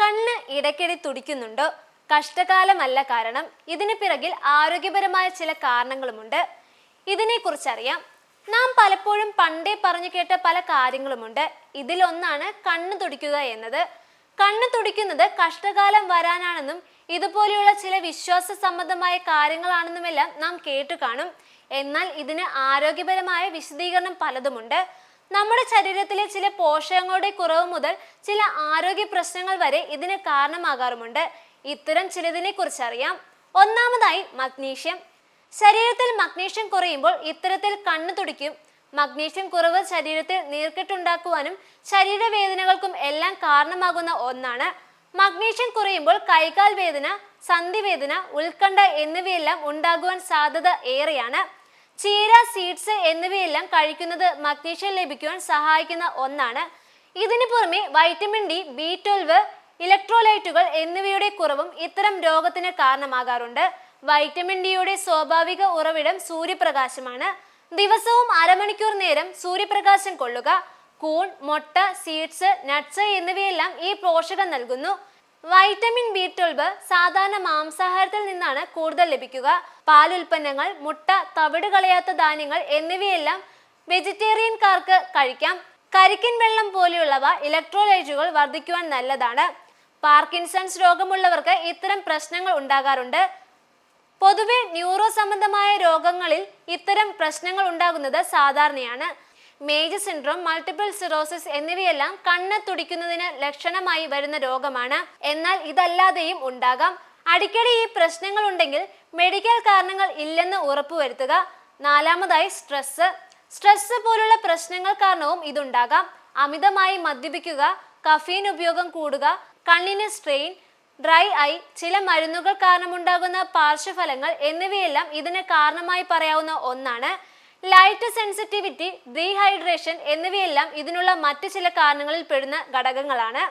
കണ്ണ് ഇടയ്ക്കിടെ തുടിക്കുന്നുണ്ടോ. കഷ്ടകാലമല്ല കാരണം ഇതിന് പിറകിൽ ആരോഗ്യപരമായ ചില കാരണങ്ങളുമുണ്ട്. ഇതിനെക്കുറിച്ചറിയാം. നാം പലപ്പോഴും പണ്ടേ പറഞ്ഞു കേട്ട പല കാര്യങ്ങളുമുണ്ട്. ഇതിലൊന്നാണ് കണ്ണ് തുടിക്കുക എന്നത്. കണ്ണ് തുടിക്കുന്നത് കഷ്ടകാലം വരാനാണെന്നും ഇതുപോലെയുള്ള ചില വിശ്വാസ സംബന്ധമായ കാര്യങ്ങളാണെന്നുമെല്ലാം നാം കേട്ടു കാണും എന്നാൽ ഇതിന് ആരോഗ്യപരമായ വിശദീകരണം പലതുമുണ്ട്. നമ്മുടെ ശരീരത്തിലെ ചില പോഷകങ്ങളുടെ കുറവ് മുതൽ ചില ആരോഗ്യ പ്രശ്നങ്ങൾ വരെ ഇതിന് കാരണമാകാറുമുണ്ട്. ഇത്തരം ചിലതിനെ കുറിച്ച് അറിയാം. ഒന്നാമതായി മഗ്നീഷ്യം. ശരീരത്തിൽ മഗ്നീഷ്യം കുറയുമ്പോൾ ഇത്തരത്തിൽ കണ്ണ് തുടിക്കും. മഗ്നീഷ്യം കുറവ് ശരീരത്തിൽ നീർക്കെട്ടുണ്ടാക്കുവാനും ശരീരവേദനകൾക്കും എല്ലാം കാരണമാകുന്ന ഒന്നാണ്. മഗ്നീഷ്യം കുറയുമ്പോൾ കൈകാൽ വേദന സന്ധിവേദന ഉത്കണ്ഠ എന്നിവയെല്ലാം ഉണ്ടാകുവാൻ സാധ്യത ഏറെയാണ്. ചീര സീഡ്സ് എന്നിവയെല്ലാം കഴിക്കുന്നത് മഗ്നീഷ്യം ലഭിക്കുവാൻ സഹായിക്കുന്ന ഒന്നാണ്. ഇതിനു പുറമെ വൈറ്റമിൻ ഡി ബി ട്വൽവ് ഇലക്ട്രോലൈറ്റുകൾ എന്നിവയുടെ കുറവും ഇത്തരം രോഗത്തിന് കാരണമാകാറുണ്ട്. വൈറ്റമിൻ ഡിയുടെ സ്വാഭാവിക ഉറവിടം സൂര്യപ്രകാശമാണ്. ദിവസവും അരമണിക്കൂർ നേരം സൂര്യപ്രകാശം കൊള്ളുക കൂൺ മുട്ട സീഡ്സ് നട്ട്സ് എന്നിവയെല്ലാം ഈ പോഷകം നൽകുന്നു. വൈറ്റമിൻ ബി ട്വൽവ് സാധാരണ മാംസാഹാരത്തിൽ നിന്നാണ് കൂടുതൽ ലഭിക്കുക. പാലുൽപ്പന്നങ്ങൾ മുട്ട തവിട് കളയാത്ത ധാന്യങ്ങൾ എന്നിവയെല്ലാം വെജിറ്റേറിയൻകാർക്ക് കഴിക്കാം. കരിക്കിൻ വെള്ളം പോലെയുള്ളവ ഇലക്ട്രോലൈറ്റുകൾ വർദ്ധിക്കുവാൻ നല്ലതാണ്. പാർക്കിൻസൺസ് രോഗമുള്ളവർക്ക് ഇത്തരം പ്രശ്നങ്ങൾ ഉണ്ടാകാറുണ്ട്. പൊതുവെ ന്യൂറോ സംബന്ധമായ രോഗങ്ങളിൽ ഇത്തരം പ്രശ്നങ്ങൾ ഉണ്ടാകുന്നത് സാധാരണയാണ്. മേജർ സിൻഡ്രോം മൾട്ടിപ്പിൾ സിറോസിസ് എന്നിവയെല്ലാം കണ്ണ് തുടിക്കുന്നതിന് ലക്ഷണമായി വരുന്ന രോഗമാണ്. എന്നാൽ ഇതല്ലാതെയും ഉണ്ടാകാം. അടിക്കടി ഈ പ്രശ്നങ്ങൾ ഉണ്ടെങ്കിൽ മെഡിക്കൽ കാരണങ്ങൾ ഇല്ലെന്ന് ഉറപ്പുവരുത്തുക. നാലാമതായി സ്ട്രെസ് സ്ട്രെസ് പോലുള്ള പ്രശ്നങ്ങൾ കാരണവും ഇതുണ്ടാകാം. അമിതമായി മദ്യപിക്കുക കഫീൻ ഉപയോഗം കൂടുക കണ്ണിന് സ്ട്രെയിൻ ഡ്രൈ ഐ ചില മരുന്നുകൾ കാരണമുണ്ടാകുന്ന പാർശ്വഫലങ്ങൾ എന്നിവയെല്ലാം ഇതിന് കാരണമായി പറയാവുന്ന ഒന്നാണ്. ലൈറ്റ് സെൻസിറ്റിവിറ്റി ഡീഹൈഡ്രേഷൻ എന്നിവയെല്ലാം ഇതിനുള്ള മറ്റു ചില കാരണങ്ങളിൽ പെടുന്ന ഘടകങ്ങളാണ്.